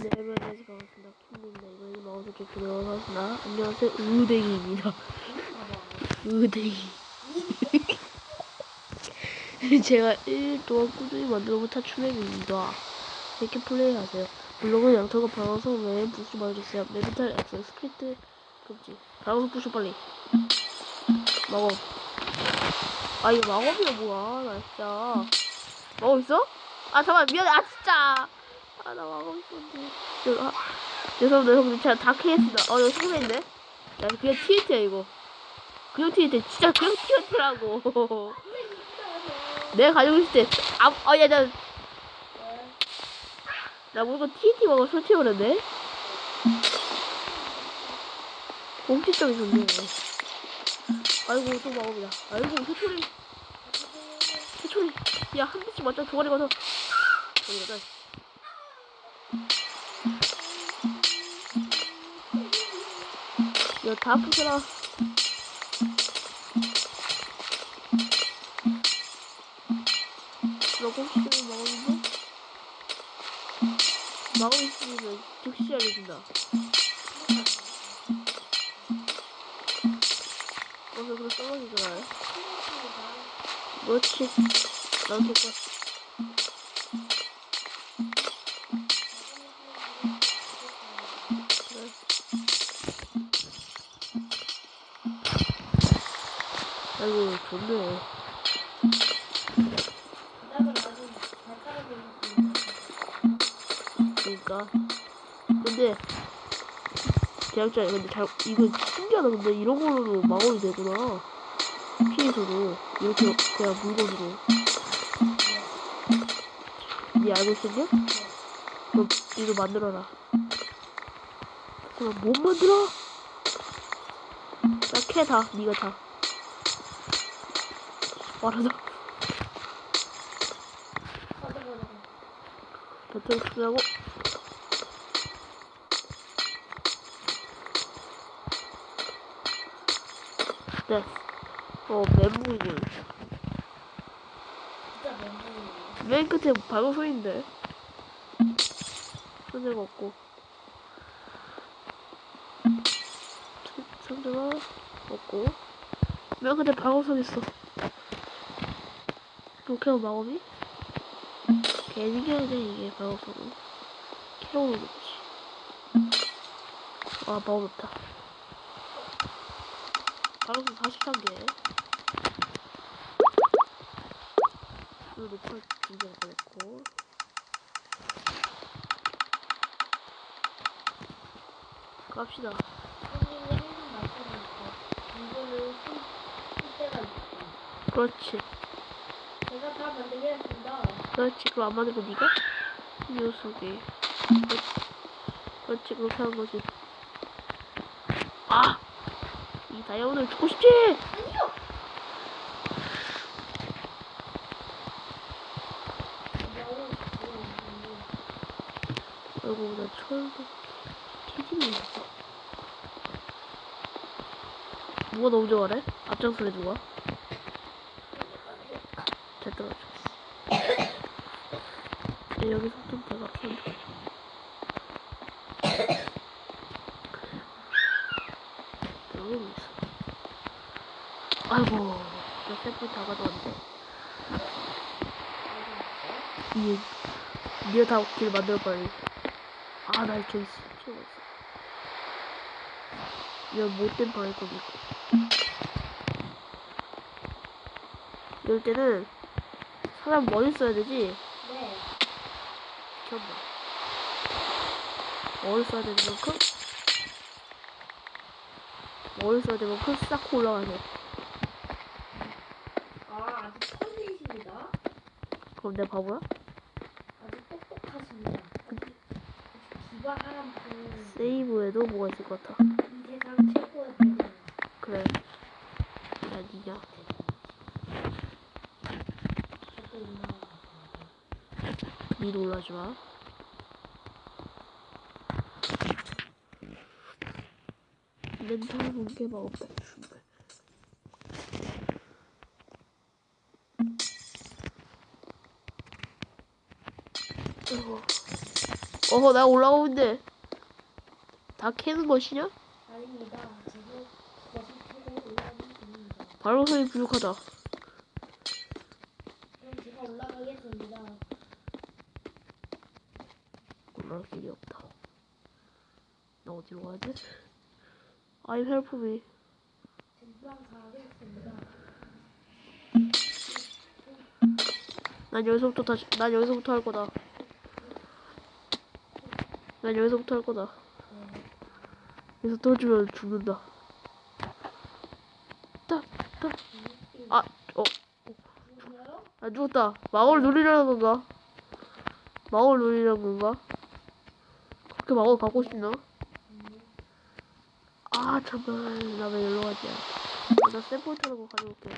네, 안녕하세요. 반갑습니다. 킴입니다. 이번에는 마우스 쪽 들어가겠습니다. 안녕하세요. 우댕이입니다. 우댕이. 제가 1일 동안 꾸준히 만들어본 타출맵입니다. 이렇게 플레이하세요. 블록은 양털과 방어성 외에 부수 말해주세요. 메비탈 엑셀 스크립트 금지. 방어성 부수 빨리. 마법. 아 이거 마법이야 뭐야 나 진짜. 마법 있어? 아 잠깐 미안해 아 진짜. 아, 나 있었는데. 저, 아, 죄송합니다, 형님. 제가 다 캐했습니다. 어, 여기 힘있네 야, 그냥 TNT야, 이거. 그냥 TNT. 진짜 그냥 TNT라고. 내가 가지고 있을 때, 아, 어, 야, 나, 나 뭔가 TNT 먹어 설치해버렸네? 공식적이 좋네. 아이고, 또 마법이다. 아이고, 해초리. 해초리. 야, 한 대씩 맞자, 조가리 가서. 저기 가자. 야, 다 부숴라. 너 공식적인 마법인데? 마법 있으면 즉시 알려준다. 어서 그럼 떨어지잖아요. 그렇지. 나도 될것 같아. 아이고, 좋네. 그러니까. 근데, 제작자, 근데 잘, 이거 신기하다. 근데 이런 걸로도 마법이 되구나. 피해서도. 이렇게 그냥 물건으로. 니 알고 있었냐? 너, 이거 만들어라. 그럼 못 만들어? 나 캐 다, 니가 다. 말하자. 버튼 쓰라고. 네. 어, 멘붕이고. 맨 끝에 방어 소리인데. 소리가 없고. 상대가 없고. 맨 끝에 소리 있어. 하면 마법이? 괜히 해야 돼, 이게 방어소로. 캐로는 거지. 아, 마법 없다. 방어소 43개. 이거 녹화 준비할 뻔했고. 갑시다. 그렇지. 만들겠습니다. 그렇지. 그럼 안 만들고 니가? 이 녀석이. 그렇지. 그렇지. 그렇게 하는 거지. 아! 이 다이아몬드를 죽고 싶지! 아니요. 아이고, 나 철도 캐지는 있어. 누가 너무 좋아해? 앞장서래, 누가? 네, 여기서 좀 대박한다. 여기 있어. 아이고, 나 셀프 다 가져왔네. 이, 니가 다길 만들어 빨리. 아, 나 필요가 있어. 이런 못된 방일 거고. 이럴 때는 사람 머리 써야 되지. 네. 미쳤나. 머리 써야 되는 만큼 머리 써야 되는 만큼 쌓고 올라가세요. 아, 아주 천재이십니다. 그럼 내가 바보야? 아주 똑똑하십니다. 아주 기발한 분. 세이브에도 뭐가 있을 것 같아. 이 세상 최고의 배우. 그래. 야, 니냐. 니 놀라지 마. 없다. 정말. 아이고. 어허 나 올라가고 있는데 다 캐는 것이냐? 아닙니다. 중입니다. 발광석이 부족하다 그럼 제가 올라가겠습니다. 올라갈 길이 없다 나 어디로 가야 help me 금방 가겠습니다. 난 여기서부터 다시 난 여기서부터 할 거다 난 여기서부터 할 거다 네. 여기서 떨어지면 죽는다 따, 따. 아, 어? 안 죽었다. 마법을 누리려는 건가? 마법을 누리려는 건가? 그렇게 마법을 갖고 싶나? 아, 잠깐. 나왜 일로 가지? 아, 나 샘플 타는 거 가져올게.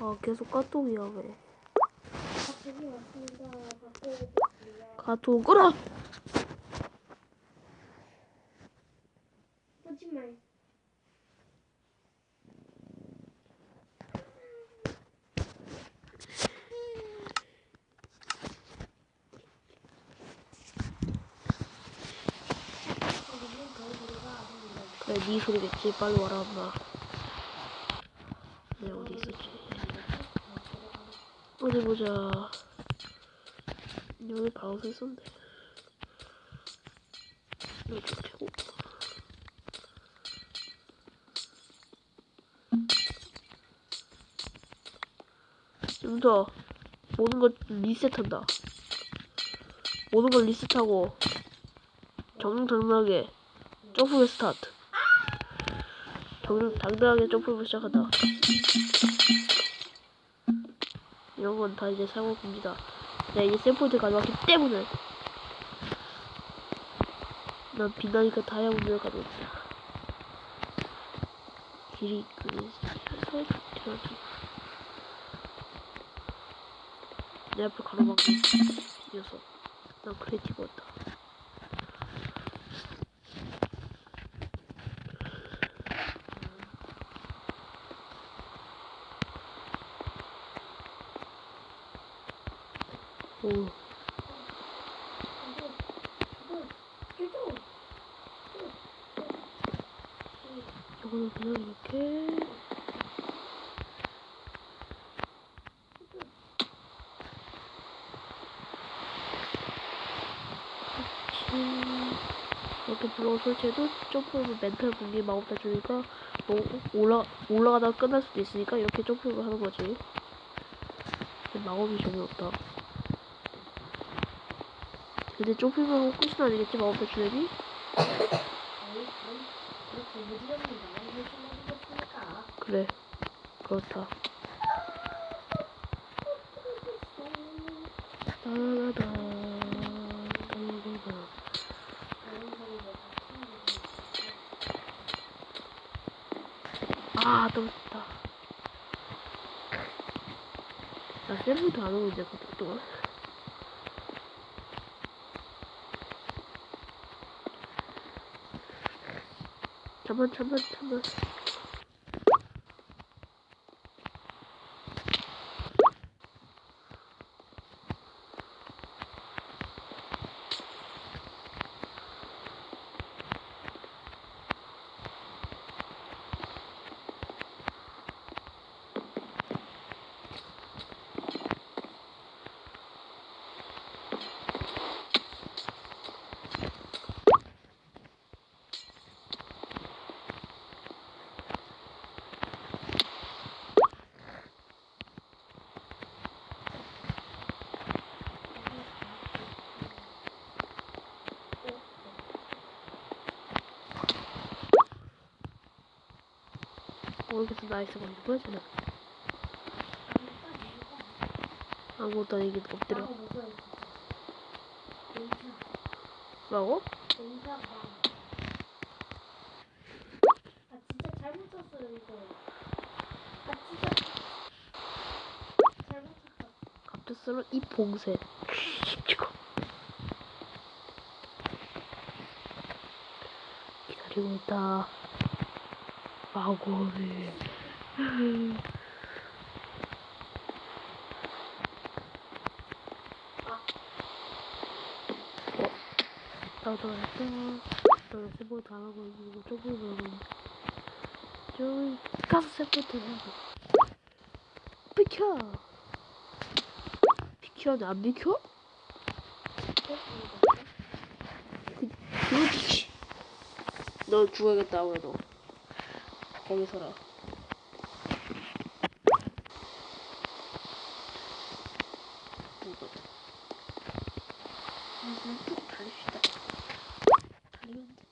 아, 계속 까똥이야, 왜. 바꿔야겠습니다. 가통 끌어! 하지만 그래, 네 소리겠지. 빨리 와라, 엄마. 네, 어디 있었지? 어디 보자. 여기 바로 서 있었는데. 여기 최고. 지금부터 모든 걸 리셋한다. 모든 걸 리셋하고 정정당당하게 점프를 스타트. 정정당당하게 점프를 시작한다. 이런 건 다 이제 사용 금지다. 내가 이제 샘플들 가져왔기 때문에 난 빛나니까 다이아몬드를 가져왔다. 길이 그래서 내 앞에 가로막는 녀석. 난 크리에이티브였다. 오. 이거는 그냥 이렇게. 이렇게 블록을 설치해도 점프를 멘탈 분리 마법 다 주니까 뭐 올라 올라가다가 끝날 수도 있으니까 이렇게 점프를 하는 거지. 근데 마법이 전혀 없다. 근데 하고 끝은 아니겠지 마법 다 주려니? 그렇게 무지개님 나만 해주시겠습니까? 그래 그렇다. 아 떨어졌다. 나 셀프도 안 오고 이제 그때 동안. 잠만 잠 모르겠어 나이스가 뭐야 쟤는. 아무것도 아니긴 엎드려. 뭐라고? 갑작스러운 이 봉쇄. 기다리고 있다. 과거를 나도 했어. 나 세포트 안 하고 이거 조금 배우고 저기 가서 세포트 해고 비켜. 비켜는 안 비켜? 너 죽어야겠다 아무래도. 거기 서라. 누가? 그냥 쭉 달립시다. 달리면 돼.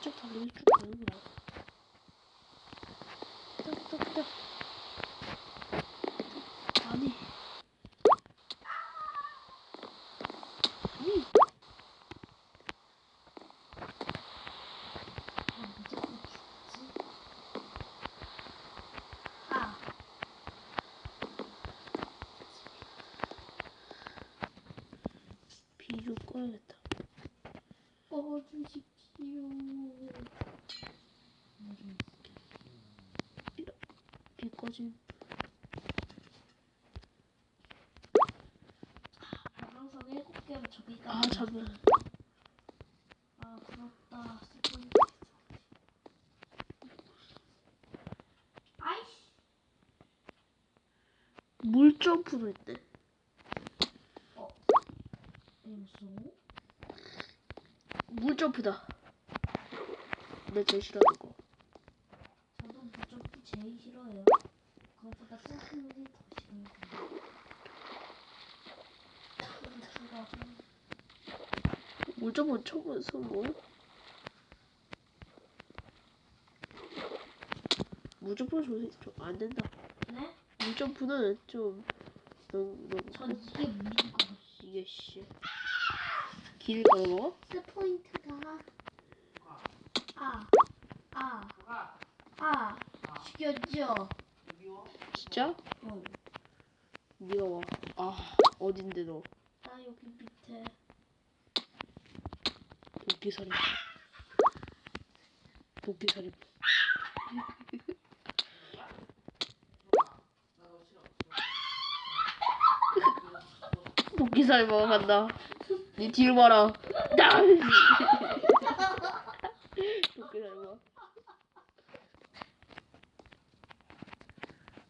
쭉 달리면 쭉 가는 거야. 딱딱딱. 아니. 아니. 아, 무조건 죽지. 아, 비좀 꺼야겠다. 꺼주십시오. 비 꺼짐. 항상 일곱 개로 저기가. 아 잠깐. 아, 부럽다. 스포츠. 아이씨. 물 점프도 있대. 무서워? 물 점프다. 내 제일 싫어하는 거. 저도 무조건 제일 싫어해요. 그것보다 점프물이 더 싫어요. 싫어. 물 점프 쳐보면서 뭐? 물 점프는 좀안 된다. 네? 물 점프는 좀 너무 너무 전 이게 물인 것 같아요. 이게 씨. 길 걸어? 스포인트가 아, 아, 아, 죽였죠? 진짜? 응. 네가 와. 아 어딘데 너? 나 여기 밑에 도끼 살인. 도끼 살인. 도끼살 먹어간다. 네 뒤를 봐라. 나.